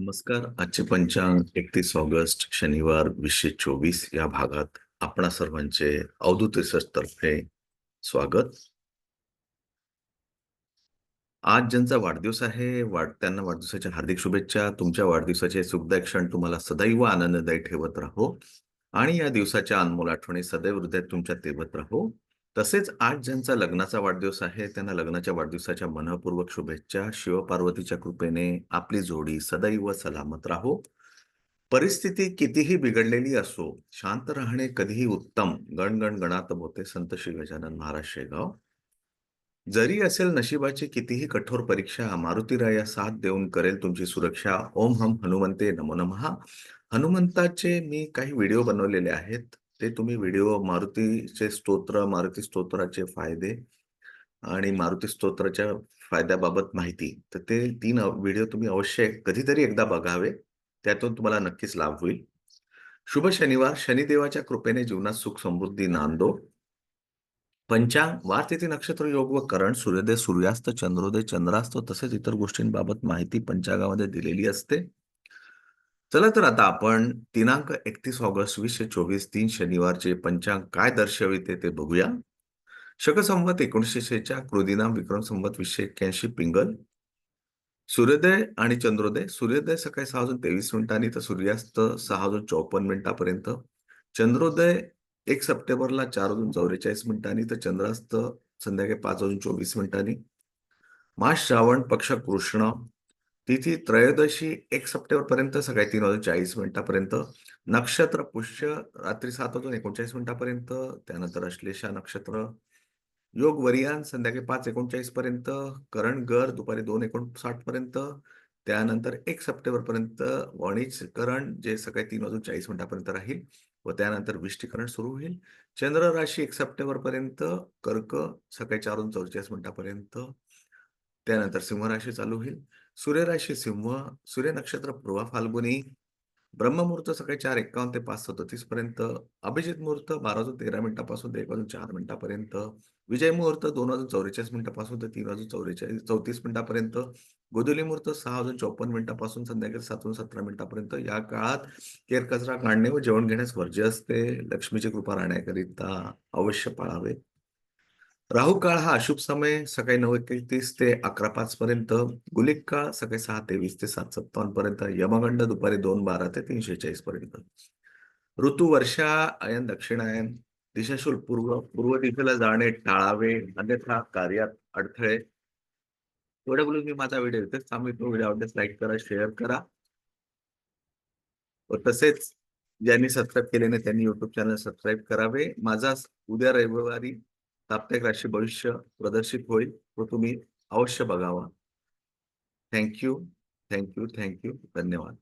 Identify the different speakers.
Speaker 1: नमस्कार. आजचे पंचांग एकतीस ऑगस्ट शनिवार वीसशे चोवीस या भागात आपणा सर्वांचे अवधूत रिसर्च तर्फे स्वागत. आज ज्यांचा वाढदिवस आहे वाढ त्यांना वाढदिवसाच्या हार्दिक शुभेच्छा. तुमच्या वाढदिवसाचे सुखदायक क्षण तुम्हाला सदैव आनंददायी ठेवत राहो. आणि या दिवसाच्या अनमोल आठवणी सदैव हृदयात तुमच्या तेवत राहो. तसेच आज ज्यांचा लग्नाचा वाढदिवस आहे त्यांना लग्नाच्या वाढदिवसाच्या मनपूर्वक शुभेच्छा. शिवपार्वतीच्या कृपेने आपली जोडी सदैव सलामत राहो. परिस्थिती कितीही बिघडलेली असो शांत राहणे कधीही उत्तम. गणगण गणात होते संत श्री गजानन महाराज शेगाव. जरी असेल नशिबाची कितीही कठोर परीक्षा मारुतीराया साथ देऊन करेल तुमची सुरक्षा. ओम हम हनुमंते नमो नमः. हनुमंताचे मी काही व्हिडिओ बनवलेले आहेत. ते तुम्ही व्हिडिओ मारुतीचे स्तोत्र मारुती स्तोत्राचे फायदे आणि मारुती स्तोत्राच्या फायद्याबाबत माहिती. तर ते तीन व्हिडिओ तुम्ही अवश्य कधीतरी एकदा बघावे. त्यातून तुम्हाला नक्कीच लाभ होईल. शुभ शनिवार. शनिदेवाच्या कृपेने जीवनात सुख समृद्धी नांदो. पंचांग. वार तिथी नक्षत्र योग व करण. सूर्योदय सूर्यास्त चंद्रोदय चंद्रास्त तसेच इतर गोष्टींबाबत माहिती पंचांगामध्ये दिलेली असते. चला तर आता आपण दिनांक एकतीस ऑगस्ट वीसशे चोवीस तीन शनिवारचे पंचांग काय दर्शविते ते बघूया. शक संवत एकोणीसशे शेच्या कृदिनाम विक्रम संवत वीसशे एक्क्याऐंशी पिंगल. सूर्योदय आणि चंद्रोदय. सूर्योदय सकाळी सहा वाजून तेवीस मिनिटांनी तर सूर्यास्त सहा वाजून चौपन्न मिनिटापर्यंत. चंद्रोदय एक सप्टेंबरला चार वाजून चौवेचाळीस मिनिटांनी तर चंद्रास्त संध्याकाळी पाच वाजून चोवीस मिनिटांनी. मास श्रावण पक्ष कृष्ण. तिथी त्रयोदशी एक सप्टेंबर पर्यंत सकाळी तीन वाजून चाळीस मिनिटापर्यंत नक्षत्र पुष्य रात्री सात वाजून एकोणचाळीस मिनिटापर्यंत त्यानंतर अश्लेषा नक्षत्र योग वरियान संध्याकाळी पाच एकोणचाळीस पर्यंत करण गर दुपारी दोन एकोणसाठ पर्यंत त्यानंतर एक सप्टेंबर पर्यंत वणिज करण जे सकाळी तीन वाजून चाळीस मिनिटापर्यंत राहील व त्यानंतर विष्टीकरण सुरू होईल. चंद्र राशी एक सप्टेंबर पर्यंत कर्क सकाळी चार वाजून चौवेचाळीस मिनिटापर्यंत त्यानंतर सिंह राशी चालू होईल. सूर्यराशी सिंह सूर्य नक्षत्र पूर्वा फाल्गुनी ब्रह्ममुहूर्त सकाळी चार एक्कावन्न ते पाच सदतीस पर्यंत अभिजित मुहूर्त बारा वाजून तेरा मिनिटापासून ते एक वाजून चार मिनिटापर्यंत विजय मुहूर्त दोन वाजून चौवेचाळीस मिनिटापासून ते तीन वाजून चौवेचाळीस चौतीस मिनिटापर्यंत गोदुली मुहूर्त सहा वाजून चौपन्न मिनिटापासून संध्याकाळी सात वाजून सतरा मिनिटापर्यंत या काळात केर कचरा काढणे व जेवण घेण्यास वर्ज्य असते. लक्ष्मीची कृपा राहण्याकरिता अवश्य पाळावे. राहू काळ हा अशुभ समय सकाळी नऊ एकतीस ते अकरा पाच पर्यंत. गुलिक काळ सकाळी सहा तेवीस ते सात सत्तावन्न पर्यंत. यमगंड दुपारी दोन बारा ते तीनशे चाळीस पर्यंत. ऋतू वर्षा अयन दक्षिणायन दिशाशूल पूर्व पूर्व दिशेला जाणे टाळावे अन्यथा कार्यात अडथळे. एवढ्या बोलून मी माझा व्हिडिओ इथेच थांबवितो व्हिडिओ आवडल्यास लाईक करा शेअर करा. व तसेच ज्यांनी सबस्क्राईब केले नाही त्यांनी युट्यूब चॅनल सबस्क्राईब करावे. माझा उद्या रविवारी साप्ताहिक राशी भविष्य प्रदर्शित होईल तो तुम्ही अवश्य बघावा. थँक्यू थँक्यू थँक्यू धन्यवाद.